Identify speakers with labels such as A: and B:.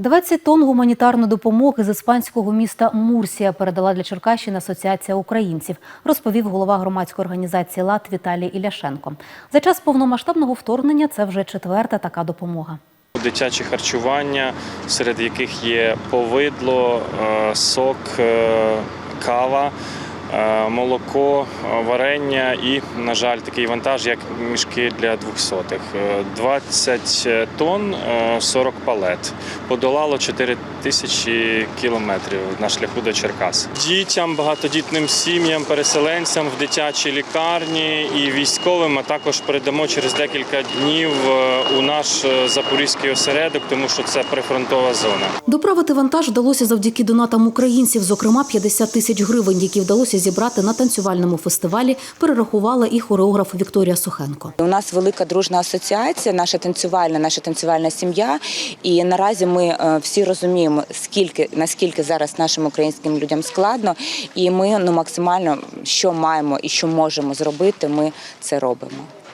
A: 20 тонн гуманітарної допомоги з іспанського міста Мурсія передала для Черкащини Асоціація українців, розповів голова громадської організації ЛАД Віталій Іляшенко. За час повномасштабного вторгнення це вже четверта така допомога.
B: Дитячі харчування, серед яких є повидло, е, сок, е, кава, молоко, е, варення і, на жаль, такий вантаж, як мішки для двохсотих. Е, 20 тонн, е, 40 палет. Подолало 4 тисячі кілометрів на шляху до Черкас. Дітям, багатодітним сім'ям, переселенцям в дитячій лікарні і військовим, а також передамо через декілька днів е, у наш е, запорізький осередок, тому що це прифронтова зона.
A: Доправити вантаж вдалося завдяки донатам українців, зокрема 50 тисяч гривень, які вдалося зібрати на танцювальному фестивалі, перерахувала і хореограф Вікторія Сухенко.
C: У нас велика дружна асоціація, наша танцювальна, наша танцювальна сім'я. І наразі ми е, всі розуміємо, скільки наскільки зараз нашим українським людям складно, і ми ну максимально що маємо і що можемо зробити, ми це робимо.